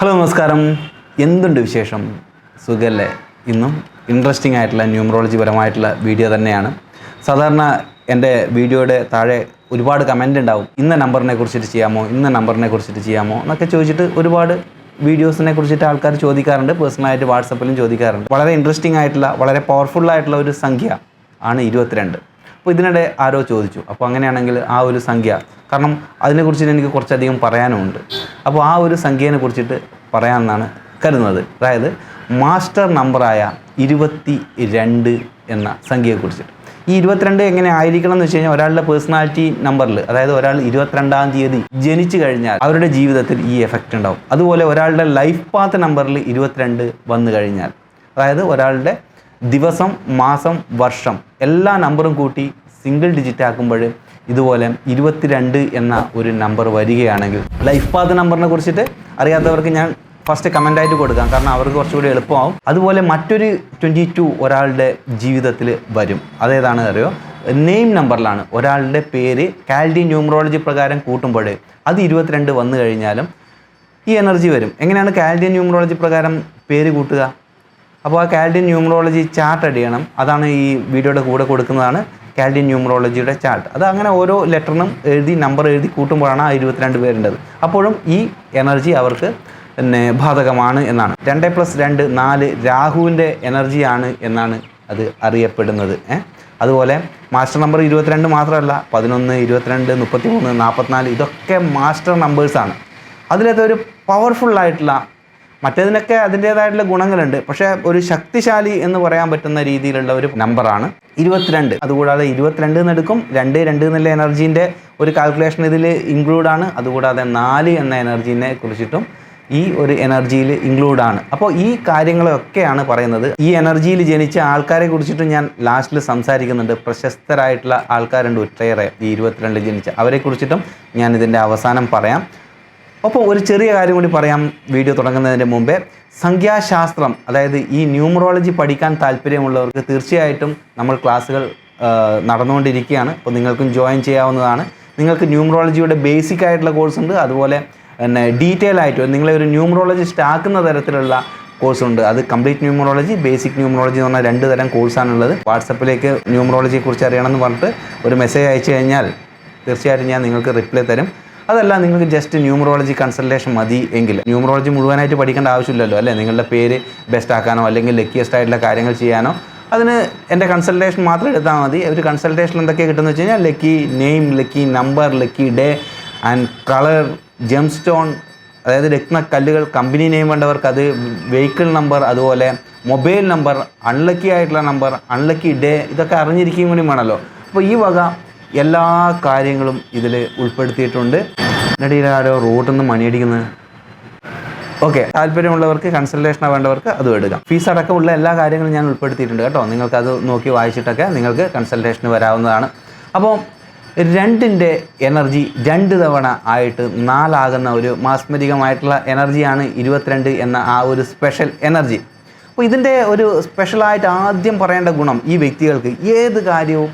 Hello നമസ്കാരം. എന്തുണ്ട് വിശേഷം? സുഖല്ലേ? ഇന്നും ഇൻട്രസ്റ്റിംഗ് ആയിട്ടുള്ള ന്യൂമറോളജി പരമായിട്ടുള്ള വീഡിയോ തന്നെയാണ്. സാധാരണ എന്റെ വീഡിയോയുടെ താഴെ ഒരുപാട് കമന്റ് ഉണ്ടാവും. ഇന്ന നമ്പറിനെ കുറിച്ചിട്ട് ചെയ്യാമോ? ഇന്ന നമ്പറിനെ കുറിച്ചിട്ട് ചെയ്യാമോ? എന്നൊക്കെ ചോദിച്ചിട്ട് ഒരുപാട് വീഡിയോസിനെ കുറിച്ചിട്ട് ആൾക്കാർ ചോദിക്കാറുണ്ട്. പേഴ്സണലായിട്ട് വാട്സപ്പിലും ചോദിക്കാറുണ്ട്. വളരെ ഇൻട്രസ്റ്റിംഗ് ആയിട്ടുള്ള വളരെ പവർഫുൾ ആയിട്ടുള്ള ഒരു സംഖ്യ ആണ് ഇരുപത്തിരണ്ട്. അപ്പോൾ ഇതിനിടെ ആരോ ചോദിച്ചു. അപ്പോൾ അങ്ങനെയാണെങ്കിൽ ആ ഒരു സംഖ്യ. കാരണം അതിനെക്കുറിച്ച് എനിക്ക് കുറച്ചധികം പറയാനുമുണ്ട്. അപ്പോൾ ആ ഒരു സംഖ്യയെ കുറിച്ചിട്ട് പറയാമെന്നാണ് കരുതുന്നത്. അതായത് മാസ്റ്റർ നമ്പറായ ഇരുപത്തി രണ്ട് എന്ന സംഖ്യയെക്കുറിച്ചിട്ട് ഈ ഇരുപത്തിരണ്ട് എങ്ങനെ ആയിരിക്കണം എന്ന് വെച്ച് കഴിഞ്ഞാൽ ഒരാളുടെ പേഴ്സണാലിറ്റി നമ്പറിൽ അതായത് ഒരാൾ ഇരുപത്തിരണ്ടാം തീയതി ജനിച്ചു കഴിഞ്ഞാൽ അവരുടെ ജീവിതത്തിൽ ഈ എഫക്റ്റ് ഉണ്ടാവും. അതുപോലെ ഒരാളുടെ ലൈഫ് പാത്ത് നമ്പറിൽ ഇരുപത്തിരണ്ട് വന്നു കഴിഞ്ഞാൽ അതായത് ഒരാളുടെ ദിവസം മാസം വർഷം എല്ലാ നമ്പറും കൂട്ടി സിംഗിൾ ഡിജിറ്റ് ആക്കുമ്പോൾ ഇതുപോലെ ഇരുപത്തിരണ്ട് എന്ന ഒരു നമ്പർ വരികയാണെങ്കിൽ ലൈഫ് പാത്ത് നമ്പറിനെ കുറിച്ചിട്ട് അറിയാത്തവർക്ക് ഞാൻ ഫസ്റ്റ് കമന്റായിട്ട് കൊടുക്കാം. കാരണം അവർക്ക് കുറച്ചുകൂടി എളുപ്പമാവും. അതുപോലെ മറ്റൊരു ട്വന്റി ടു ഒരാളുടെ ജീവിതത്തിൽ വരും. അതേതാണ് അറിയോ? നെയിം നമ്പറിലാണ് ഒരാളുടെ പേര് കാൽഡി ന്യൂമറോളജി പ്രകാരം കൂട്ടുമ്പോൾ അത് ഇരുപത്തിരണ്ട് വന്നു കഴിഞ്ഞാലും ഈ എനർജി വരും. എങ്ങനെയാണ് കാൽഡിയൻ ന്യൂമറോളജി പ്രകാരം പേര് കൂട്ടുക? അപ്പോൾ ആ കാൽഡിയൻ ന്യൂമറോളജി ചാർട്ട് അടിയണം അതാണ് ഈ വീഡിയോയുടെ കൂടെ കൊടുക്കുന്നതാണ്. കാൽഡിയൻ ന്യൂമറോളജിയുടെ ചാർട്ട്. അത് അങ്ങനെ ഓരോ ലെറ്ററിനും എഴുതി നമ്പർ എഴുതി കൂട്ടുമ്പോഴാണ് ആ ഇരുപത്തിരണ്ട് പേരുണ്ടത് അപ്പോഴും ഈ എനർജി അവർക്ക് പിന്നെ ബാധകമാണ് എന്നാണ്. രണ്ട് പ്ലസ് രണ്ട് നാല് രാഹുവിന്റെ എനർജിയാണ് എന്നാണ് അത് അറിയപ്പെടുന്നത്. അതുപോലെ മാസ്റ്റർ നമ്പർ ഇരുപത്തിരണ്ട് മാത്രമല്ല പതിനൊന്ന് ഇരുപത്തിരണ്ട് മുപ്പത്തി മൂന്ന് നാൽപ്പത്തിനാല് ഇതൊക്കെ മാസ്റ്റർ നമ്പേഴ്സാണ്. അതിലത്തെ ഒരു പവർഫുള്ളായിട്ടുള്ള മറ്റേതിനൊക്കെ അതിന്റേതായിട്ടുള്ള ഗുണങ്ങളുണ്ട്. പക്ഷേ ഒരു ശക്തിശാലി എന്ന് പറയാൻ പറ്റുന്ന രീതിയിലുള്ള ഒരു നമ്പറാണ് ഇരുപത്തിരണ്ട്. അതുകൂടാതെ ഇരുപത്തിരണ്ട് എന്ന് എടുക്കും. രണ്ട് രണ്ട് എന്നുള്ള എനർജീന്റെ ഒരു കാൽക്കുലേഷൻ ഇതിൽ ഇൻക്ലൂഡ് ആണ്. അതുകൂടാതെ നാല് എന്ന എനർജീനെ കുറിച്ചിട്ടും ഈ ഒരു എനർജിയിൽ ഇൻക്ലൂഡ് ആണ്. അപ്പോൾ ഈ കാര്യങ്ങളൊക്കെയാണ് പറയുന്നത്. ഈ എനർജിയിൽ ജനിച്ച ആൾക്കാരെ കുറിച്ചിട്ടും ഞാൻ ലാസ്റ്റിൽ സംസാരിക്കുന്നുണ്ട്. പ്രശസ്തരായിട്ടുള്ള ആൾക്കാരുണ്ട് ഒറ്റയേറെ ഈ ഇരുപത്തിരണ്ടിൽ ജനിച്ച. അവരെ കുറിച്ചിട്ടും ഞാൻ ഇതിന്റെ അവസാനം പറയാം. അപ്പോൾ ഒരു ചെറിയ കാര്യം കൂടി പറയാം. വീഡിയോ തുടങ്ങുന്നതിന് മുമ്പേ സംഖ്യാശാസ്ത്രം അതായത് ഈ ന്യൂമറോളജി പഠിക്കാൻ താല്പര്യമുള്ളവർക്ക് തീർച്ചയായിട്ടും നമ്മൾ ക്ലാസ്സുകൾ നടന്നുകൊണ്ടിരിക്കുകയാണ്. അപ്പോൾ നിങ്ങൾക്കും ജോയിൻ ചെയ്യാവുന്നതാണ്. നിങ്ങൾക്ക് ന്യൂമറോളജിയുടെ ബേസിക് ആയിട്ടുള്ള കോഴ്സ് ഉണ്ട്. അതുപോലെ പിന്നെ ഡീറ്റെയിൽ ആയിട്ട് നിങ്ങളെ ഒരു ന്യൂമറോളജിസ്റ്റ് ആക്കുന്ന തരത്തിലുള്ള കോഴ്സ് ഉണ്ട്. അത് കംപ്ലീറ്റ് ന്യൂമറോളജി ബേസിക് ന്യൂമറോളജി എന്ന് പറഞ്ഞാൽ രണ്ട് തരം കോഴ്സാണുള്ളത്. വാട്സപ്പിലേക്ക് ന്യൂമറോളജിയെക്കുറിച്ച് അറിയണമെന്ന് പറഞ്ഞിട്ട് ഒരു മെസ്സേജ് അയച്ചു കഴിഞ്ഞാൽ തീർച്ചയായിട്ടും ഞാൻ നിങ്ങൾക്ക് റിപ്ലൈ തരും. അതല്ല നിങ്ങൾക്ക് ജസ്റ്റ് ന്യൂമറോളജി കൺസൾട്ടേഷൻ മതി എങ്കിൽ. ന്യൂമറോളജി മുഴുവനായിട്ട് പഠിക്കേണ്ട ആവശ്യമില്ലല്ലോ അല്ലേ? നിങ്ങളുടെ പേര് ബെസ്റ്റ് ആക്കാനോ അല്ലെങ്കിൽ ലക്കിയസ്റ്റ് ആയിട്ടുള്ള കാര്യങ്ങൾ ചെയ്യാനോ അതിന് എന്റെ കൺസൾട്ടേഷൻ മാത്രം എടുത്താൽ മതി. ഒരു കൺസൾട്ടേഷൻ എന്തൊക്കെ കിട്ടുന്നത് വെച്ച് കഴിഞ്ഞാൽ lucky name lucky number lucky day and colour gem stone അതായത് രത്നക്കല്ലുകൾ കമ്പനി നെയിം വേണ്ടവർക്ക് അത് വെഹിക്കിൾ നമ്പർ അതുപോലെ മൊബൈൽ നമ്പർ അൺലക്കി ആയിട്ടുള്ള നമ്പർ അൺലക്കി ഡേ ഇതൊക്കെ അറിഞ്ഞിരിക്കുകയും കൂടി വേണമല്ലോ. അപ്പോൾ ഈ വക എല്ലാ കാര്യങ്ങളും ഇതിൽ ഉൾപ്പെടുത്തിയിട്ടുണ്ട്. എന്നിട്ട് ആരോ റോട്ടിൽ നിന്ന് മണിയടിക്കുന്നത് ഓക്കെ താല്പര്യമുള്ളവർക്ക് കൺസൾട്ടേഷൻ വേണ്ടവർക്ക് അതും എടുക്കാം. ഫീസ് അടക്കമുള്ള എല്ലാ കാര്യങ്ങളും ഞാൻ ഉൾപ്പെടുത്തിയിട്ടുണ്ട് കേട്ടോ. നിങ്ങൾക്ക് അത് നോക്കി വായിച്ചിട്ടൊക്കെ നിങ്ങൾക്ക് കൺസൾട്ടേഷന് വരാവുന്നതാണ്. അപ്പോൾ രണ്ടിന്റെ എനർജി രണ്ട് തവണ ആയിട്ട് നാലാകുന്ന ഒരു മാസ്മരികമായിട്ടുള്ള എനർജിയാണ് ഇരുപത്തിരണ്ട് എന്ന ആ ഒരു സ്പെഷ്യൽ എനർജി. അപ്പോൾ ഇതിന്റെ ഒരു സ്പെഷ്യലായിട്ട് ആദ്യം പറയേണ്ട ഗുണം ഈ വ്യക്തികൾക്ക് ഏത് കാര്യവും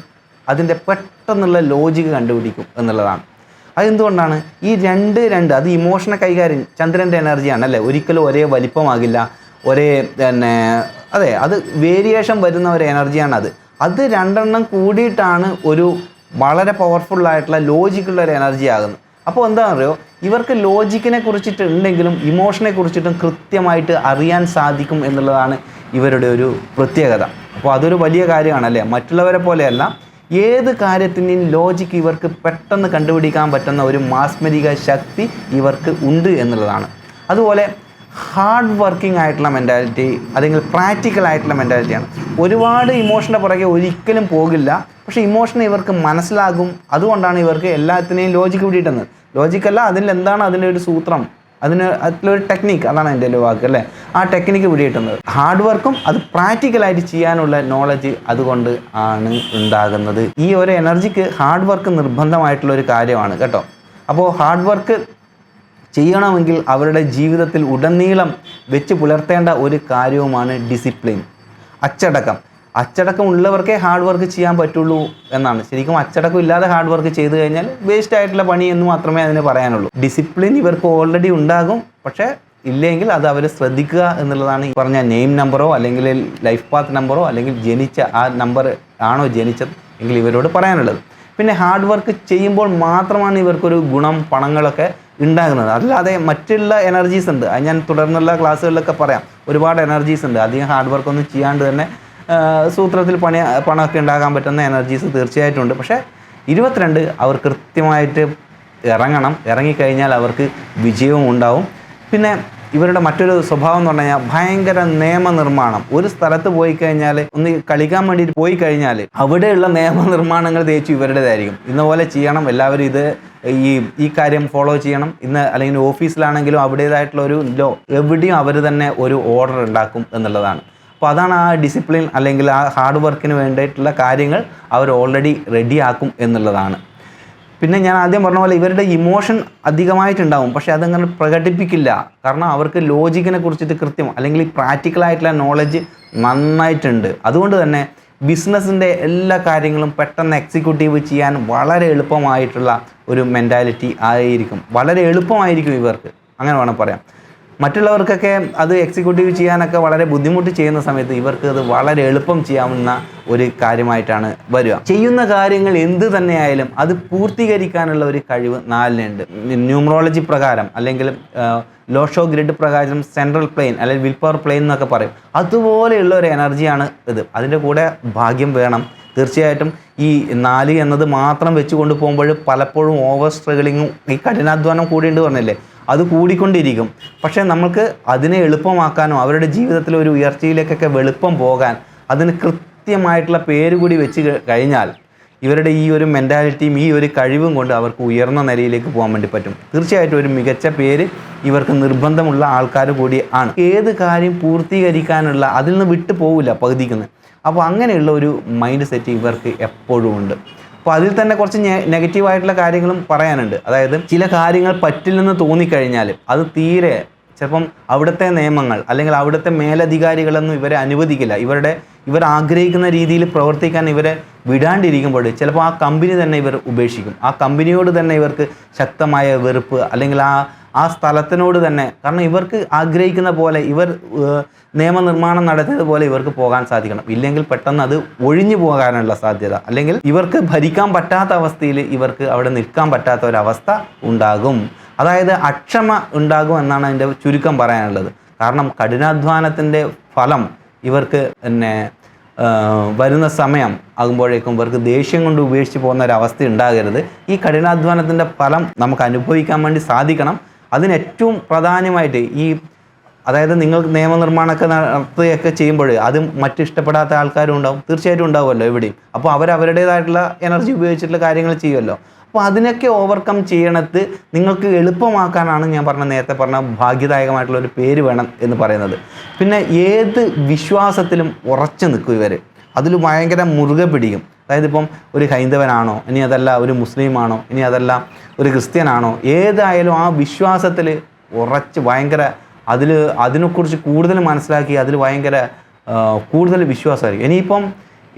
അതിന്റെ പെട്ടെന്നുള്ള ലോജിക്ക് കണ്ടുപിടിക്കും എന്നുള്ളതാണ്. അതെന്തുകൊണ്ടാണ്? ഈ രണ്ട് രണ്ട് അത് ഇമോഷനെ കൈകാര്യം ചന്ദ്രന്റെ എനർജിയാണ് അല്ലേ? ഒരിക്കലും ഒരേ വലിപ്പമാകില്ല ഒരേ പിന്നെ അതെ അത് വേരിയേഷൻ വരുന്ന ഒരു എനർജിയാണ് അത്. അത് രണ്ടെണ്ണം കൂടിയിട്ടാണ് ഒരു വളരെ പവർഫുൾ ആയിട്ടുള്ള ലോജിക്കുള്ള ഒരു എനർജി ആകുന്നത്. അപ്പോൾ എന്താണെന്ന് അറിയോ ഇവർക്ക് ലോജിക്കിനെ കുറിച്ചിട്ടുണ്ടെങ്കിലും ഇമോഷനെ കുറിച്ചിട്ടും കൃത്യമായിട്ട് അറിയാൻ സാധിക്കും എന്നുള്ളതാണ് ഇവരുടെ ഒരു പ്രത്യേകത. അപ്പോൾ അതൊരു വലിയ കാര്യമാണ് അല്ലേ? മറ്റുള്ളവരെ പോലെയല്ല ഏത് കാര്യത്തിന്റെയും ലോജിക്ക് ഇവർക്ക് പെട്ടെന്ന് കണ്ടുപിടിക്കാൻ പറ്റുന്ന ഒരു മാസ്മരിക ശക്തി ഇവർക്ക് ഉണ്ട് എന്നുള്ളതാണ്. അതുപോലെ ഹാർഡ് വർക്കിംഗ് ആയിട്ടുള്ള മെന്റാലിറ്റി അല്ലെങ്കിൽ പ്രാക്ടിക്കൽ ആയിട്ടുള്ള മെന്റാലിറ്റിയാണ് ഒരുപാട് ഇമോഷന്റെ പുറകെ ഒരിക്കലും പോകില്ല. പക്ഷേ ഇമോഷൻ ഇവർക്ക് മനസ്സിലാകും. അതുകൊണ്ടാണ് ഇവർക്ക് എല്ലാത്തിനെയും ലോജിക്ക് പിടിയിട്ടുന്നത് ലോജിക്കല്ല അതിൽ എന്താണ് അതിന്റെ ഒരു സൂത്രം? അതിന് അതിലൊരു ടെക്നിക്ക് അതാണ് എന്റെ ഒരു വാക്ക് അല്ലേ? ആ ടെക്നിക്ക് പിടിയിട്ടുന്നത് ഹാർഡ് വർക്കും അത് പ്രാക്ടിക്കലായിട്ട് ചെയ്യാനുള്ള നോളജ് അതുകൊണ്ട് ആണ് ഉണ്ടാകുന്നത്. ഈ ഒരു എനർജിക്ക് ഹാർഡ് വർക്ക് നിർബന്ധമായിട്ടുള്ള ഒരു കാര്യമാണ് കേട്ടോ? അപ്പോൾ ഹാർഡ് വർക്ക് ചെയ്യണമെങ്കിൽ അവരുടെ ജീവിതത്തിൽ ഉടനീളം വെച്ച് പുലർത്തേണ്ട ഒരു കാര്യവുമാണ് ഡിസിപ്ലിൻ അച്ചടക്കം. അച്ചടക്കം ഉള്ളവർക്കേ ഹാർഡ് വർക്ക് ചെയ്യാൻ പറ്റുള്ളൂ എന്നാണ്. ശരിക്കും അച്ചടക്കം ഇല്ലാതെ ഹാർഡ് വർക്ക് ചെയ്തു കഴിഞ്ഞാൽ വേസ്റ്റ് ആയിട്ടുള്ള പണി എന്ന് മാത്രമേ അതിന് പറയാനുള്ളൂ. ഡിസിപ്ലിൻ ഇവർക്ക് ഓൾറെഡി ഉണ്ടാകും. പക്ഷേ ഇല്ലെങ്കിൽ അത് അവർ ശ്രദ്ധിക്കുക എന്നുള്ളതാണ് ഈ പറഞ്ഞ നെയിം നമ്പറോ അല്ലെങ്കിൽ ലൈഫ് പാത്ത് നമ്പറോ അല്ലെങ്കിൽ ജനിച്ച ആ നമ്പർ ആണോ ജനിച്ചത് എങ്കിൽ ഇവരോട് പറയാനുള്ളത്. പിന്നെ ഹാർഡ് വർക്ക് ചെയ്യുമ്പോൾ മാത്രമാണ് ഇവർക്കൊരു ഗുണം പണങ്ങളൊക്കെ ഉണ്ടാകുന്നത്. അല്ലാതെ മറ്റുള്ള എനർജീസ് ഉണ്ട്. അത് ഞാൻ തുടർന്നുള്ള ക്ലാസ്സുകളിലൊക്കെ പറയാം. ഒരുപാട് എനർജീസ് ഉണ്ട്. അധികം ഹാർഡ് വർക്ക് ഒന്നും ചെയ്യാണ്ട് തന്നെ സൂത്രത്തിൽ പണി പണമൊക്കെ ഉണ്ടാക്കാൻ പറ്റുന്ന എനർജീസ് തീർച്ചയായിട്ടും ഉണ്ട് പക്ഷേ ഇരുപത്തിരണ്ട് അവർ കൃത്യമായിട്ട് ഇറങ്ങണം. ഇറങ്ങിക്കഴിഞ്ഞാൽ അവർക്ക് വിജയവും ഉണ്ടാവും. പിന്നെ ഇവരുടെ മറ്റൊരു സ്വഭാവം എന്ന് പറഞ്ഞു കഴിഞ്ഞാൽ ഭയങ്കര നിയമനിർമ്മാണം. ഒരു സ്ഥലത്ത് പോയി കഴിഞ്ഞാൽ ഒന്ന് കളിക്കാൻ വേണ്ടിയിട്ട് പോയി കഴിഞ്ഞാൽ അവിടെയുള്ള നിയമനിർമ്മാണങ്ങൾ തേച്ചു ഇവരുടേതായിരിക്കും. ഇന്ന പോലെ ചെയ്യണം. എല്ലാവരും ഇത് ഈ ഈ കാര്യം ഫോളോ ചെയ്യണം. ഇന്ന് അല്ലെങ്കിൽ ഓഫീസിലാണെങ്കിലും അവിടേതായിട്ടുള്ള ഒരു ലോ എവിടെയും അവർ തന്നെ ഒരു ഓർഡർ ഉണ്ടാക്കും എന്നുള്ളതാണ്. അപ്പോൾ അതാണ് ആ ഡിസിപ്ലിൻ അല്ലെങ്കിൽ ആ ഹാർഡ് വർക്കിന് വേണ്ടിയിട്ടുള്ള കാര്യങ്ങൾ അവർ ഓൾറെഡി റെഡിയാക്കും എന്നുള്ളതാണ്. പിന്നെ ഞാൻ ആദ്യം പറഞ്ഞ പോലെ ഇവരുടെ ഇമോഷൻ അധികമായിട്ടുണ്ടാവും. പക്ഷേ അതങ്ങനെ പ്രകടിപ്പിക്കില്ല. കാരണം അവർക്ക് ലോജിക്കിനെ കുറിച്ചിട്ട് കൃത്യം അല്ലെങ്കിൽ പ്രാക്ടിക്കലായിട്ടുള്ള നോളജ് നന്നായിട്ടുണ്ട്. അതുകൊണ്ട് തന്നെ ബിസിനസ്സിന്റെ എല്ലാ കാര്യങ്ങളും പെട്ടെന്ന് എക്സിക്യൂട്ടീവ് ചെയ്യാൻ വളരെ എളുപ്പമായിട്ടുള്ള ഒരു മെന്റാലിറ്റി ആയിരിക്കും. വളരെ എളുപ്പമായിരിക്കും ഇവർക്ക്. അങ്ങനെ വേണം പറയാം മറ്റുള്ളവർക്കൊക്കെ അത് എക്സിക്യൂട്ടീവ് ചെയ്യാനൊക്കെ വളരെ ബുദ്ധിമുട്ട് ചെയ്യുന്ന സമയത്ത് ഇവർക്ക് അത് വളരെ എളുപ്പം ചെയ്യാവുന്ന ഒരു കാര്യമായിട്ടാണ് വരിക. ചെയ്യുന്ന കാര്യങ്ങൾ എന്ത് തന്നെയായാലും അത് പൂർത്തീകരിക്കാനുള്ള ഒരു കഴിവ് നാലിനുണ്ട്. ന്യൂമറോളജി പ്രകാരം അല്ലെങ്കിൽ ലോഷോ ഗ്രിഡ് പ്രകാരം സെൻട്രൽ പ്ലെയിൻ അല്ലെങ്കിൽ വിൽ പവർ പ്ലെയിൻ എന്നൊക്കെ പറയും. അതുപോലെയുള്ള ഒരു എനർജിയാണ് ഇത്. അതിന്റെ കൂടെ ഭാഗ്യം വേണം. തീർച്ചയായിട്ടും ഈ നാല് എന്നത് മാത്രം വെച്ച് കൊണ്ടുപോകുമ്പോൾ പലപ്പോഴും ഓവർ സ്ട്രഗിളിങ്ങും ഈ കഠിനാധ്വാനം കൂടിയുണ്ട് പറഞ്ഞില്ലേ? അത് കൂടിക്കൊണ്ടിരിക്കും. പക്ഷേ നമ്മൾക്ക് അതിനെ എളുപ്പമാക്കാനോ അവരുടെ ജീവിതത്തിലെ ഒരു ഉയർച്ചയിലേക്കൊക്കെ വെളുപ്പം പോകാൻ അതിന് കൃത്യമായിട്ടുള്ള പേര് കൂടി വെച്ച് കഴിഞ്ഞാൽ ഇവരുടെ ഈ ഒരു മെന്റാലിറ്റിയും ഈ ഒരു കഴിവും കൊണ്ട് അവർക്ക് ഉയർന്ന നിലയിലേക്ക് പോകാൻ വേണ്ടി പറ്റും. തീർച്ചയായിട്ടും ഒരു മികച്ച പേര് ഇവർക്ക് നിർബന്ധമുള്ള ആൾക്കാർ കൂടി ആണ്. ഏത് കാര്യം പൂർത്തീകരിക്കാനുള്ള അതിൽ നിന്ന് വിട്ടു പോവില്ല പകുതിക്കുന്നത് അപ്പോൾ അങ്ങനെയുള്ള ഒരു മൈൻഡ് സെറ്റ് ഇവർക്ക് എപ്പോഴും ഉണ്ട്. അപ്പോൾ അതിൽ തന്നെ കുറച്ച് നെഗറ്റീവായിട്ടുള്ള കാര്യങ്ങളും പറയാനുണ്ട്. അതായത് ചില കാര്യങ്ങൾ പറ്റില്ലെന്ന് തോന്നിക്കഴിഞ്ഞാൽ അത് തീരെ ചിലപ്പം അവിടുത്തെ നിയമങ്ങൾ അല്ലെങ്കിൽ അവിടുത്തെ മേലധികാരികളൊന്നും ഇവരെ അനുവദിക്കില്ല. ഇവരുടെ ഇവർ ആഗ്രഹിക്കുന്ന രീതിയിൽ പ്രവർത്തിക്കാൻ ഇവരെ വിടാണ്ടിരിക്കുമ്പോൾ ചിലപ്പോൾ ആ കമ്പനി തന്നെ ഇവർ ഉപേക്ഷിക്കും. ആ കമ്പനിയോട് തന്നെ ഇവർക്ക് ശക്തമായ വെറുപ്പ് അല്ലെങ്കിൽ ആ ആ സ്ഥലത്തിനോട് തന്നെ. കാരണം ഇവർക്ക് ആഗ്രഹിക്കുന്ന പോലെ ഇവർ നിയമനിർമ്മാണം നിയമനിർമ്മാണം നടത്തിയതുപോലെ ഇവർക്ക് പോകാൻ സാധിക്കണം. ഇല്ലെങ്കിൽ പെട്ടെന്ന് അത് ഒഴിഞ്ഞു പോകാനുള്ള സാധ്യത. അല്ലെങ്കിൽ ഇവർക്ക് ഭരിക്കാൻ പറ്റാത്ത അവസ്ഥയിൽ ഇവർക്ക് അവിടെ നിൽക്കാൻ പറ്റാത്ത ഒരവസ്ഥ ഉണ്ടാകും. അതായത് അക്ഷമ ഉണ്ടാകും എന്നാണ് അതിന്റെ ചുരുക്കം പറയാനുള്ളത്. കാരണം കഠിനാധ്വാനത്തിന്റെ ഫലം ഇവർക്ക് പിന്നെ വരുന്ന സമയം ആകുമ്പോഴേക്കും ഇവർക്ക് ദേഷ്യം കൊണ്ട് ഉപേക്ഷിച്ച് പോകുന്ന ഒരു അവസ്ഥ ഉണ്ടാകരുത്. ഈ കഠിനാധ്വാനത്തിന്റെ ഫലം നമുക്ക് അനുഭവിക്കാൻ വേണ്ടി സാധിക്കണം. അതിന് ഏറ്റവും പ്രധാനമായിട്ട് ഈ അതായത് നിങ്ങൾ നിയമനിർമ്മാണമൊക്കെ നടത്തുകയൊക്കെ ചെയ്യുമ്പോൾ അത് മറ്റ് ഇഷ്ടപ്പെടാത്ത ആൾക്കാരും ഉണ്ടാവും തീർച്ചയായിട്ടും ഉണ്ടാവുമല്ലോ എവിടെയും. അപ്പോൾ അവർ അവരുടേതായിട്ടുള്ള എനർജി ഉപയോഗിച്ചിട്ടുള്ള കാര്യങ്ങൾ ചെയ്യുമല്ലോ. അപ്പോൾ അതിനൊക്കെ ഓവർകം ചെയ്യണത് നിങ്ങൾക്ക് എളുപ്പമാക്കാനാണ് ഞാൻ പറഞ്ഞ നേരത്തെ പറഞ്ഞ ഭാഗ്യദായകമായിട്ടുള്ള ഒരു പേര് വേണം എന്ന് പറയുന്നത്. പിന്നെ ഏത് വിശ്വാസത്തിലും ഉറച്ചു നിൽക്കും ഇവർ. അതിൽ ഭയങ്കര മുറുകെ പിടിക്കും. അതായത് ഇപ്പം ഒരു ഹൈന്ദവനാണോ ഇനി അതല്ല ഒരു മുസ്ലിമാണോ ഇനി അതല്ല ഒരു ക്രിസ്ത്യനാണോ ഏതായാലും ആ വിശ്വാസത്തിൽ ഉറച്ച് ഭയങ്കര അതിൽ അതിനെക്കുറിച്ച് കൂടുതൽ മനസ്സിലാക്കി അതിൽ ഭയങ്കര കൂടുതൽ വിശ്വാസമായിരിക്കും. ഇനിയിപ്പം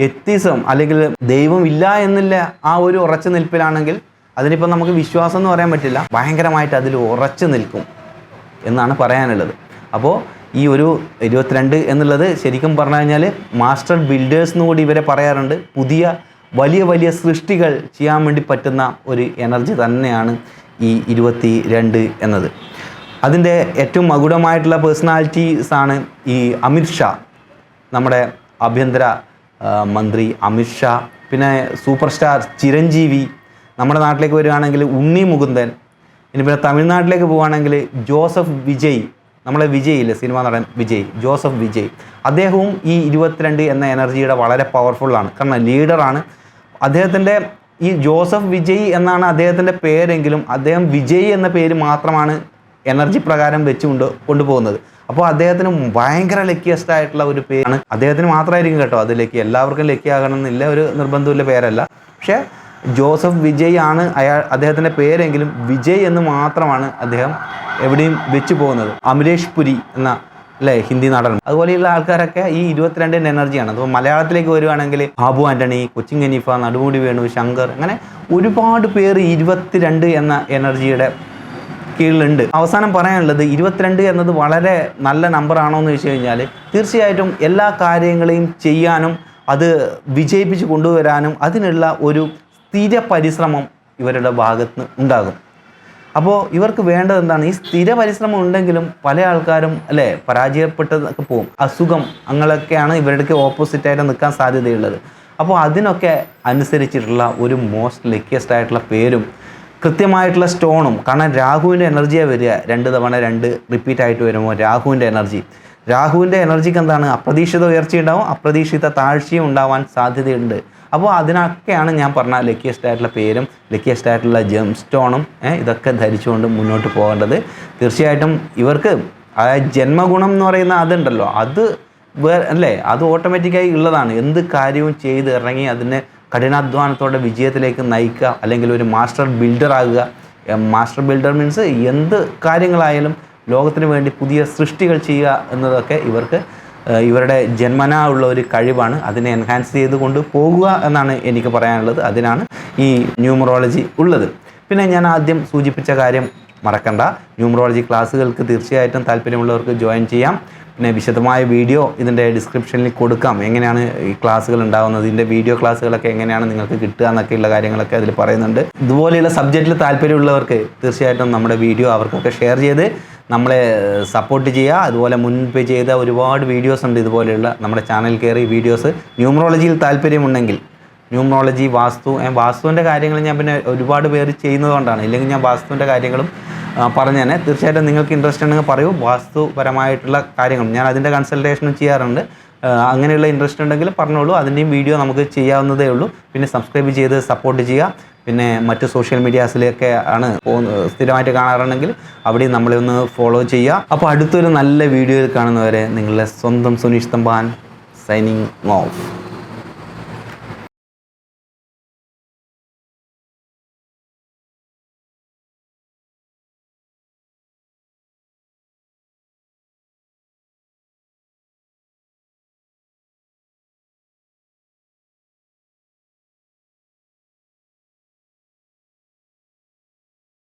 എത്തിസം അല്ലെങ്കിൽ ദൈവം ഇല്ല എന്നില്ല ആ ഒരു ഉറച്ചു നിൽപ്പിലാണെങ്കിൽ അതിനിപ്പം നമുക്ക് വിശ്വാസം എന്ന് പറയാൻ പറ്റില്ല. ഭയങ്കരമായിട്ട് അതിൽ ഉറച്ചു നിൽക്കും എന്നാണ് പറയാനുള്ളത്. അപ്പോൾ ഈ ഒരു ഇരുപത്തിരണ്ട് എന്നുള്ളത് ശരിക്കും പറഞ്ഞു കഴിഞ്ഞാൽ മാസ്റ്റർ ബിൽഡേഴ്സ് എന്ന് കൂടി ഇവരെ പറയാറുണ്ട്. പുതിയ വലിയ വലിയ സൃഷ്ടികൾ ചെയ്യാൻ വേണ്ടി പറ്റുന്ന ഒരു എനർജി തന്നെയാണ് ഈ ഇരുപത്തി രണ്ട് എന്നത്. അതിന്റെ ഏറ്റവും മകുടമായിട്ടുള്ള പേഴ്സണാലിറ്റീസ് ആണ് ഈ അമിത് ഷാ നമ്മുടെ ആഭ്യന്തര മന്ത്രി അമിത് ഷാ പിന്നെ സൂപ്പർ സ്റ്റാർ ചിരഞ്ജീവി നമ്മുടെ നാട്ടിലേക്ക് വരികയാണെങ്കിൽ ഉണ്ണി മുകുന്ദൻ ഇനി പിന്നെ തമിഴ്നാട്ടിലേക്ക് പോവുകയാണെങ്കിൽ ജോസഫ് വിജയ് നമ്മളെ വിജയ് ഇല്ലേ സിനിമ നടൻ വിജയ് ജോസഫ് വിജയ്. അദ്ദേഹവും ഈ ഇരുപത്തിരണ്ട് എന്ന എനർജിയുടെ വളരെ പവർഫുള്ളാണ് കാരണം ലീഡറാണ്. അദ്ദേഹത്തിന്റെ ഈ ജോസഫ് വിജയ് എന്നാണ് അദ്ദേഹത്തിന്റെ പേരെങ്കിലും അദ്ദേഹം വിജയ് എന്ന പേര് മാത്രമാണ് എനർജി പ്രകാരം വെച്ച് കൊണ്ട് കൊണ്ടുപോകുന്നത്. അപ്പോൾ അദ്ദേഹത്തിന് ഭയങ്കര ലക്കിയസ്റ്റ് ആയിട്ടുള്ള ഒരു പേരാണ്. അദ്ദേഹത്തിന് മാത്രമായിരിക്കും കേട്ടോ അത് ലക്കി. എല്ലാവർക്കും ലക്കി എന്നില്ല ഒരു നിർബന്ധമില്ല പേരല്ല. പക്ഷേ ജോസഫ് വിജയ് ആണ് അയാൾ അദ്ദേഹത്തിന്റെ പേരെങ്കിലും വിജയ് എന്ന് മാത്രമാണ് അദ്ദേഹം എവിടെയും വെച്ച് പോകുന്നത്. അമരേഷ് പുരി എന്ന അല്ലേ ഹിന്ദി നടൻ. അതുപോലെയുള്ള ആൾക്കാരൊക്കെ ഈ ഇരുപത്തിരണ്ടിന്റെ എനർജിയാണ് അപ്പോൾ മലയാളത്തിലേക്ക് വരുവാണെങ്കിൽ ബാബു ആന്റണി കൊച്ചിൻ ഖനീഫ നടുമുടി വേണു ശങ്കർ അങ്ങനെ ഒരുപാട് പേര് ഇരുപത്തിരണ്ട് എന്ന എനർജിയുടെ കീഴിലുണ്ട്. അവസാനം പറയാനുള്ളത് ഇരുപത്തിരണ്ട് എന്നത് വളരെ നല്ല നമ്പറാണോ എന്ന് വെച്ച് കഴിഞ്ഞാൽ തീർച്ചയായിട്ടും എല്ലാ കാര്യങ്ങളെയും ചെയ്യാനും അത് വിജയിപ്പിച്ച് കൊണ്ടുവരാനും അതിനുള്ള ഒരു സ്ഥിര പരിശ്രമം ഇവരുടെ ഭാഗത്ത് ഉണ്ടാകും. അപ്പോൾ ഇവർക്ക് വേണ്ടത് എന്താണ്? ഈ സ്ഥിര പരിശ്രമം ഉണ്ടെങ്കിലും പല ആൾക്കാരും അല്ലേ പരാജയപ്പെട്ടതൊക്കെ പോകും. അസുഖം അങ്ങനെയൊക്കെയാണ് ഇവരുടെയൊക്കെ ഓപ്പോസിറ്റായിട്ട് നിൽക്കാൻ സാധ്യതയുള്ളത്. അപ്പോൾ അതിനൊക്കെ അനുസരിച്ചിട്ടുള്ള ഒരു മോസ്റ്റ് ലക്കിയസ്റ്റ് ആയിട്ടുള്ള പേരും കൃത്യമായിട്ടുള്ള സ്റ്റോണും കാരണം രാഹുവിന്റെ എനർജിയാണ് വരിക. രണ്ട് തവണ രണ്ട് റിപ്പീറ്റ് ആയിട്ട് വരുമ്പോൾ രാഹുവിന്റെ എനർജി രാഹുവിന്റെ എനർജിക്ക് എന്താണ്? അപ്രതീക്ഷിത ഉയർച്ചയുണ്ടാവും. അപ്രതീക്ഷിത താഴ്ചയും ഉണ്ടാവാൻ സാധ്യതയുണ്ട്. അപ്പോൾ അതിനൊക്കെയാണ് ഞാൻ പറഞ്ഞ ലക്കിയസ്റ്റ് ആയിട്ടുള്ള പേരും ലക്കിയസ്റ്റ് ആയിട്ടുള്ള ജെം സ്റ്റോണും ഇതൊക്കെ ധരിച്ചുകൊണ്ട് മുന്നോട്ട് പോകേണ്ടത്. തീർച്ചയായിട്ടും ഇവർക്ക് അതായത് ജന്മഗുണം എന്ന് പറയുന്ന അതുണ്ടല്ലോ. അത് വേ അല്ലേ? അത് ഓട്ടോമാറ്റിക്കായി ഉള്ളതാണ്. എന്ത് കാര്യവും ചെയ്ത് ഇറങ്ങി അതിനെ കഠിനാധ്വാനത്തോടെ വിജയത്തിലേക്ക് നയിക്കുക അല്ലെങ്കിൽ ഒരു മാസ്റ്റർ ബിൽഡർ ആകുക. മാസ്റ്റർ ബിൽഡർ മീൻസ് എന്ത് കാര്യങ്ങളായാലും ലോകത്തിന് വേണ്ടി പുതിയ സൃഷ്ടികൾ ചെയ്യുക എന്നതൊക്കെ ഇവർക്ക് ഇവരുടെ ജന്മനാ ഉള്ള ഒരു കഴിവാണ്. അതിനെ എൻഹാൻസ് ചെയ്തുകൊണ്ട് പോകുക എന്നാണ് എനിക്ക് പറയാനുള്ളത്. അതിനാണ് ഈ ന്യൂമറോളജി ഉള്ളത്. പിന്നെ ഞാൻ ആദ്യം സൂചിപ്പിച്ച കാര്യം മറക്കണ്ട. ന്യൂമറോളജി ക്ലാസ്സുകൾക്ക് തീർച്ചയായിട്ടും താല്പര്യമുള്ളവർക്ക് ജോയിൻ ചെയ്യാം. പിന്നെ വിശദമായ വീഡിയോ ഇതിന്റെ ഡിസ്ക്രിപ്ഷനിൽ കൊടുക്കാം. എങ്ങനെയാണ് ഈ ക്ലാസ്സുകൾ ഉണ്ടാകുന്നത് ഇതിന്റെ വീഡിയോ ക്ലാസ്സുകളൊക്കെ എങ്ങനെയാണ് നിങ്ങൾക്ക് കിട്ടുക എന്നൊക്കെയുള്ള കാര്യങ്ങളൊക്കെ അതിൽ പറയുന്നുണ്ട്. ഇതുപോലെയുള്ള സബ്ജക്റ്റിൽ താല്പര്യമുള്ളവർക്ക് തീർച്ചയായിട്ടും നമ്മുടെ വീഡിയോ അവർക്കൊക്കെ ഷെയർ ചെയ്ത് നമ്മളെ സപ്പോർട്ട് ചെയ്യുക. അതുപോലെ മുൻപ് ചെയ്ത ഒരുപാട് വീഡിയോസ് ഉണ്ട് ഇതുപോലെയുള്ള നമ്മുടെ ചാനൽ കയറി വീഡിയോസ് ന്യൂമറോളജിയിൽ താല്പര്യമുണ്ടെങ്കിൽ ന്യൂമറോളജി വാസ്തു വാസ്തുവിന്റെ കാര്യങ്ങൾ ഞാൻ പിന്നെ ഒരുപാട് പേര് ചെയ്യുന്നതുകൊണ്ടാണ് ഇല്ലെങ്കിൽ ഞാൻ വാസ്തുവിന്റെ കാര്യങ്ങളും ആ, പറഞ്ഞു തന്നെ. തീർച്ചയായിട്ടും നിങ്ങൾക്ക് ഇൻട്രസ്റ്റ് ഉണ്ടെങ്കിൽ പറയൂ. വാസ്തുപരമായിട്ടുള്ള കാര്യങ്ങൾ ഞാൻ അതിന്റെ കൺസൾട്ടേഷനും ചെയ്യാറുണ്ട്. അങ്ങനെയുള്ള ഇൻട്രസ്റ്റ് ഉണ്ടെങ്കിൽ പറഞ്ഞോളൂ. അതിന്റെയും വീഡിയോ നമുക്ക് ചെയ്യാവുന്നതേ ഉള്ളൂ. പിന്നെ സബ്സ്ക്രൈബ് ചെയ്ത് സപ്പോർട്ട് ചെയ്യുക. പിന്നെ മറ്റ് സോഷ്യൽ മീഡിയാസിലൊക്കെ ആണ് സ്ഥിരമായിട്ട് കാണാറുണ്ടെങ്കിൽ അവിടെ നമ്മളെ ഒന്ന് ഫോളോ ചെയ്യുക. അപ്പോൾ അടുത്തൊരു നല്ല വീഡിയോയിൽ കാണുന്നവരെ നിങ്ങളുടെ സ്വന്തം സുനീഷ് തമ്പാൻ സൈനിങ് ഓഫ്